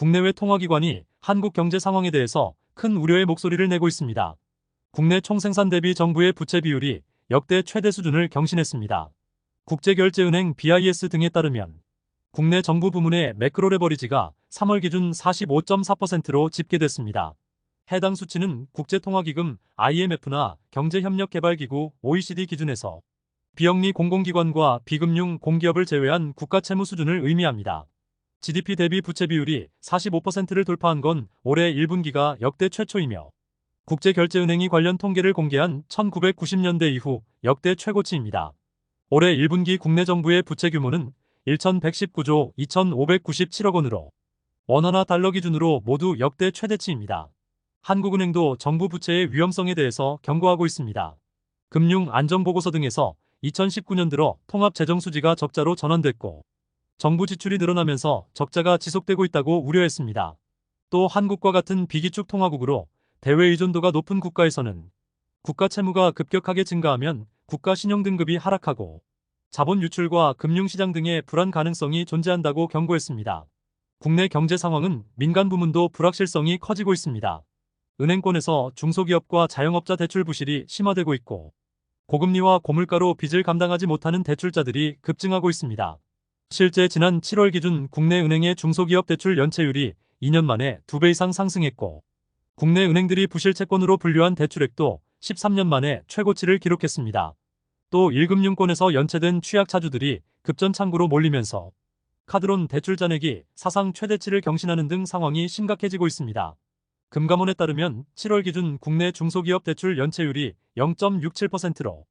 국내외 통화기관이 한국 경제 상황에 대해서 큰 우려의 목소리를 내고 있습니다. 국내 총생산 대비 정부의 부채 비율이 역대 최대 수준을 경신했습니다. 국제결제은행 BIS 등에 따르면 국내 정부 부문의 매크로 레버리지가 3월 기준 45.4%로 집계됐습니다. 해당 수치는 국제통화기금 IMF나 경제협력개발기구 OECD 기준에서 비영리 공공기관과 비금융 공기업을 제외한 국가 채무 수준을 의미합니다. GDP 대비 부채 비율이 45%를 돌파한 건 올해 1분기가 역대 최초이며 국제결제은행이 관련 통계를 공개한 1990년대 이후 역대 최고치입니다. 올해 1분기 국내 정부의 부채 규모는 1,119조 2,597억 원으로 원화나 달러 기준으로 모두 역대 최대치입니다. 한국은행도 정부 부채의 위험성에 대해서 경고하고 있습니다. 금융 안전보고서 등에서 2019년 들어 통합 재정 수지가 적자로 전환됐고 정부 지출이 늘어나면서 적자가 지속되고 있다고 우려했습니다. 또 한국과 같은 비기축 통화국으로 대외 의존도가 높은 국가에서는 국가 채무가 급격하게 증가하면 국가 신용 등급이 하락하고 자본 유출과 금융시장 등의 불안 가능성이 존재한다고 경고했습니다. 국내 경제 상황은 민간 부문도 불확실성이 커지고 있습니다. 은행권에서 중소기업과 자영업자 대출 부실이 심화되고 있고 고금리와 고물가로 빚을 감당하지 못하는 대출자들이 급증하고 있습니다. 실제 지난 7월 기준 국내 은행의 중소기업 대출 연체율이 2년 만에 2배 이상 상승했고 국내 은행들이 부실 채권으로 분류한 대출액도 13년 만에 최고치를 기록했습니다. 또 1금융권에서 연체된 취약차주들이 급전 창구로 몰리면서 카드론 대출 잔액이 사상 최대치를 경신하는 등 상황이 심각해지고 있습니다. 금감원에 따르면 7월 기준 국내 중소기업 대출 연체율이 0.67%로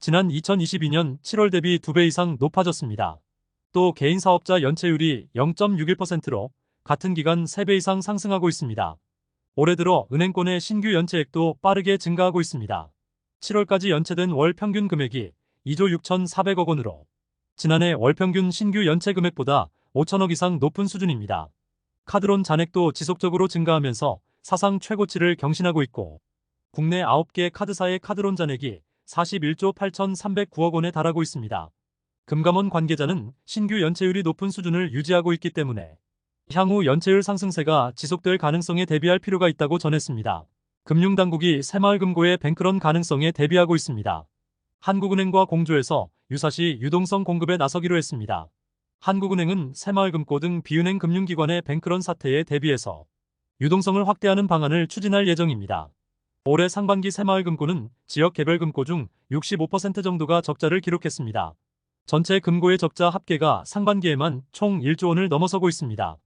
지난 2022년 7월 대비 2배 이상 높아졌습니다. 또 개인 사업자 연체율이 0.61%로 같은 기간 3배 이상 상승하고 있습니다. 올해 들어 은행권의 신규 연체액도 빠르게 증가하고 있습니다. 7월까지 연체된 월 평균 금액이 2조 6,400억 원으로 지난해 월 평균 신규 연체 금액보다 5천억 이상 높은 수준입니다. 카드론 잔액도 지속적으로 증가하면서 사상 최고치를 경신하고 있고 국내 9개 카드사의 카드론 잔액이 41조 8,309억 원에 달하고 있습니다. 금감원 관계자는 신규 연체율이 높은 수준을 유지하고 있기 때문에 향후 연체율 상승세가 지속될 가능성에 대비할 필요가 있다고 전했습니다. 금융당국이 새마을금고의 뱅크런 가능성에 대비하고 있습니다. 한국은행과 공조해서 유사시 유동성 공급에 나서기로 했습니다. 한국은행은 새마을금고 등 비은행 금융기관의 뱅크런 사태에 대비해서 유동성을 확대하는 방안을 추진할 예정입니다. 올해 상반기 새마을금고는 지역 개별 금고 중 65% 정도가 적자를 기록했습니다. 전체 금고의 적자 합계가 상반기에만 총 1조 원을 넘어서고 있습니다.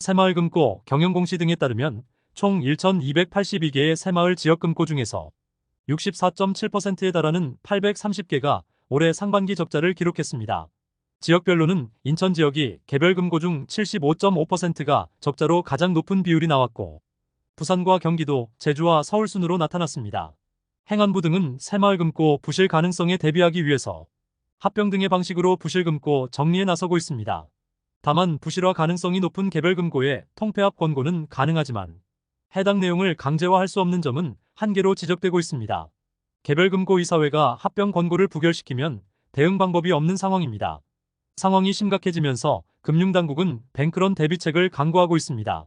새마을금고, 경영공시 등에 따르면 총 1,282개의 새마을 지역금고 중에서 64.7%에 달하는 830개가 올해 상반기 적자를 기록했습니다. 지역별로는 인천 지역이 개별 금고 중 75.5%가 적자로 가장 높은 비율이 나왔고 부산과 경기도, 제주와 서울 순으로 나타났습니다. 행안부 등은 새마을금고 부실 가능성에 대비하기 위해서 합병 등의 방식으로 부실금고 정리에 나서고 있습니다. 다만 부실화 가능성이 높은 개별금고의 통폐합 권고는 가능하지만 해당 내용을 강제화할 수 없는 점은 한계로 지적되고 있습니다. 개별금고 이사회가 합병 권고를 부결시키면 대응 방법이 없는 상황입니다. 상황이 심각해지면서 금융당국은 뱅크런 대비책을 강구하고 있습니다.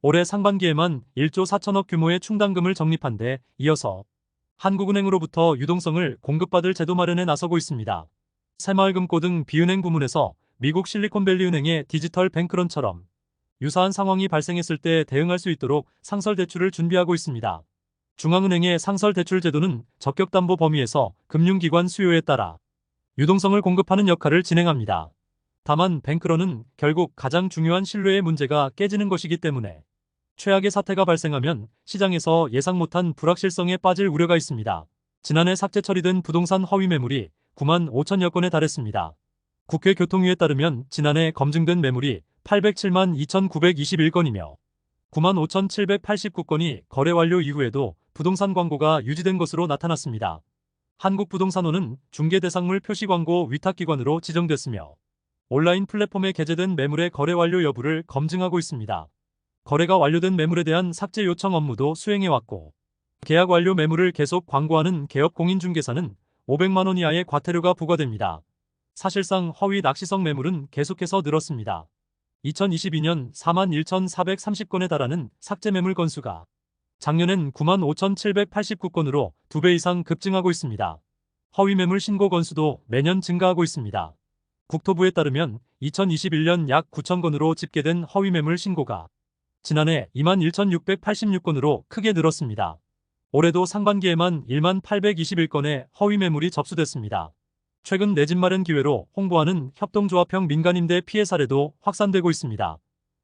올해 상반기에만 1조 4천억 규모의 충당금을 적립한 데 이어서 한국은행으로부터 유동성을 공급받을 제도 마련에 나서고 있습니다. 새마을금고 등 비은행 부문에서 미국 실리콘밸리 은행의 디지털 뱅크런처럼 유사한 상황이 발생했을 때 대응할 수 있도록 상설 대출을 준비하고 있습니다. 중앙은행의 상설 대출 제도는 적격담보 범위에서 금융기관 수요에 따라 유동성을 공급하는 역할을 진행합니다. 다만 뱅크런은 결국 가장 중요한 신뢰의 문제가 깨지는 것이기 때문에 최악의 사태가 발생하면 시장에서 예상 못한 불확실성에 빠질 우려가 있습니다. 지난해 삭제 처리된 부동산 허위 매물이 9만 5천여 건에 달했습니다. 국회 교통위에 따르면 지난해 검증된 매물이 807만 2,921건이며 9만 5,789건이 거래 완료 이후에도 부동산 광고가 유지된 것으로 나타났습니다. 한국부동산원은 중개대상물 표시광고 위탁기관으로 지정됐으며 온라인 플랫폼에 게재된 매물의 거래 완료 여부를 검증하고 있습니다. 거래가 완료된 매물에 대한 삭제 요청 업무도 수행해왔고 계약 완료 매물을 계속 광고하는 개업 공인중개사는 500만원 이하의 과태료가 부과됩니다. 사실상 허위 낚시성 매물은 계속해서 늘었습니다. 2022년 41,430건에 달하는 삭제 매물 건수가 작년엔 95,789건으로 2배 이상 급증하고 있습니다. 허위 매물 신고 건수도 매년 증가하고 있습니다. 국토부에 따르면 2021년 약 9,000건으로 집계된 허위 매물 신고가 지난해 21,686건으로 크게 늘었습니다. 올해도 상반기에만 1만 821건의 허위 매물이 접수됐습니다. 최근 내 집 마련 기회로 홍보하는 협동조합형 민간임대 피해 사례도 확산되고 있습니다.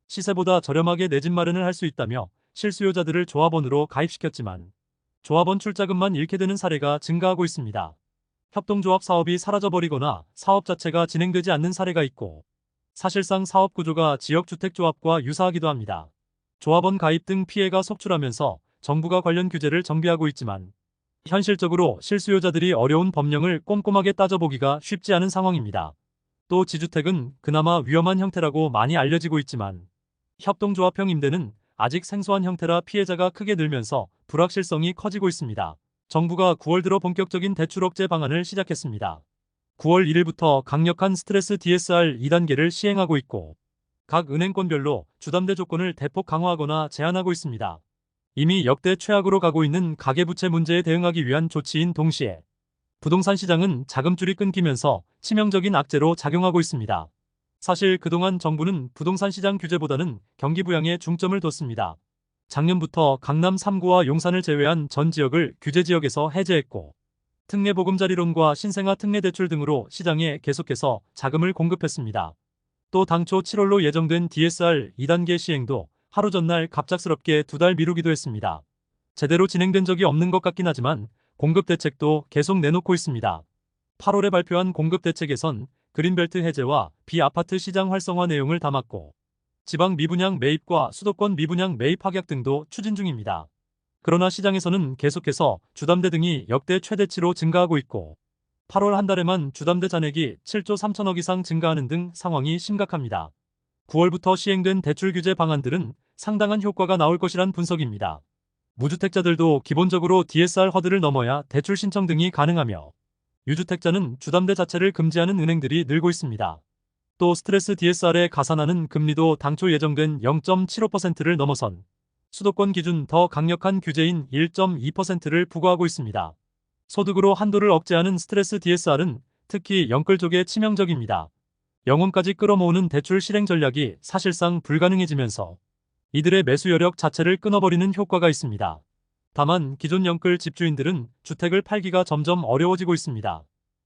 시세보다 저렴하게 내 집 마련을 할 수 있다며 실수요자들을 조합원으로 가입시켰지만 조합원 출자금만 잃게 되는 사례가 증가하고 있습니다. 협동조합 사업이 사라져버리거나 사업 자체가 진행되지 않는 사례가 있고 사실상 사업 구조가 지역주택조합과 유사하기도 합니다. 조합원 가입 등 피해가 속출하면서 정부가 관련 규제를 정비하고 있지만 현실적으로 실수요자들이 어려운 법령을 꼼꼼하게 따져보기가 쉽지 않은 상황입니다. 또 지주택은 그나마 위험한 형태라고 많이 알려지고 있지만 협동조합형 임대는 아직 생소한 형태라 피해자가 크게 늘면서 불확실성이 커지고 있습니다. 정부가 9월 들어 본격적인 대출 억제 방안을 시작했습니다. 9월 1일부터 강력한 스트레스 DSR 2단계를 시행하고 있고 각 은행권별로 주담대 조건을 대폭 강화하거나 제한하고 있습니다. 이미 역대 최악으로 가고 있는 가계부채 문제에 대응하기 위한 조치인 동시에 부동산 시장은 자금줄이 끊기면서 치명적인 악재로 작용하고 있습니다. 사실 그동안 정부는 부동산 시장 규제보다는 경기 부양에 중점을 뒀습니다. 작년부터 강남 3구와 용산을 제외한 전 지역을 규제 지역에서 해제했고 특례 보금자리론과 신생아 특례 대출 등으로 시장에 계속해서 자금을 공급했습니다. 또 당초 7월로 예정된 DSR 2단계 시행도 하루 전날 갑작스럽게 두 달 미루기도 했습니다. 제대로 진행된 적이 없는 것 같긴 하지만 공급 대책도 계속 내놓고 있습니다. 8월에 발표한 공급 대책에선 그린벨트 해제와 비아파트 시장 활성화 내용을 담았고 지방 미분양 매입과 수도권 미분양 매입 확약 등도 추진 중입니다. 그러나 시장에서는 계속해서 주담대 등이 역대 최대치로 증가하고 있고 8월 한 달에만 주담대 잔액이 7조 3천억 이상 증가하는 등 상황이 심각합니다. 9월부터 시행된 대출 규제 방안들은 상당한 효과가 나올 것이란 분석입니다. 무주택자들도 기본적으로 DSR 허들을 넘어야 대출 신청 등이 가능하며 유주택자는 주담대 자체를 금지하는 은행들이 늘고 있습니다. 또 스트레스 DSR에 가산하는 금리도 당초 예정된 0.75%를 넘어선 수도권 기준 더 강력한 규제인 1.2%를 부과하고 있습니다. 소득으로 한도를 억제하는 스트레스 DSR은 특히 영끌 쪽에 치명적입니다. 영혼까지 끌어모으는 대출 실행 전략이 사실상 불가능해지면서 이들의 매수 여력 자체를 끊어버리는 효과가 있습니다. 다만 기존 영끌 집주인들은 주택을 팔기가 점점 어려워지고 있습니다.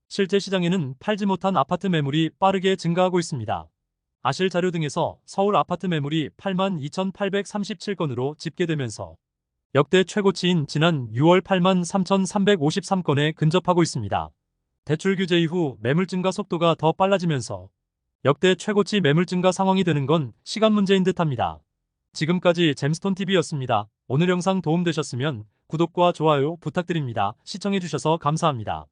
실제 시장에는 팔지 못한 아파트 매물이 빠르게 증가하고 있습니다. 아실 자료 등에서 서울 아파트 매물이 8만 2,837건으로 집계되면서 역대 최고치인 지난 6월 8만 3,353건에 근접하고 있습니다. 대출 규제 이후 매물 증가 속도가 더 빨라지면서 역대 최고치 매물 증가 상황이 되는 건 시간 문제인 듯합니다. 지금까지 잼스톤TV였습니다. 오늘 영상 도움되셨으면 구독과 좋아요 부탁드립니다. 시청해주셔서 감사합니다.